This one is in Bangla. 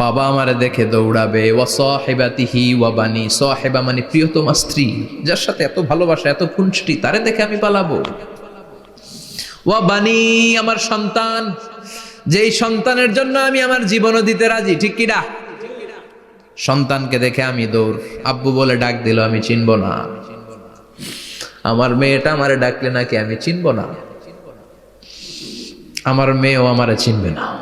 বাবা আমারে দেখে দৌড়াবে ও সহেবাতিহি ওয়াবানি সহেবা মানে প্রিয়তমা স্ত্রী, যার সাথে এত ভালোবাসা, এত খুনষ্টি তারে দেখে আমি পালাবো। ওয়া বানি আমার সন্তান, যেই সন্তানের জন্য আমি আমার জীবনও দিতে রাজি, ঠিক কিনা? সন্তানকে দেখে আমি দৌড়, আব্বু বলে ডাক দিল, আমি চিনব না। আমার মেয়েটা আমারে ডাকলে নাকি আমি চিনব না? আমার মেয়েও আমারে চিনবে না।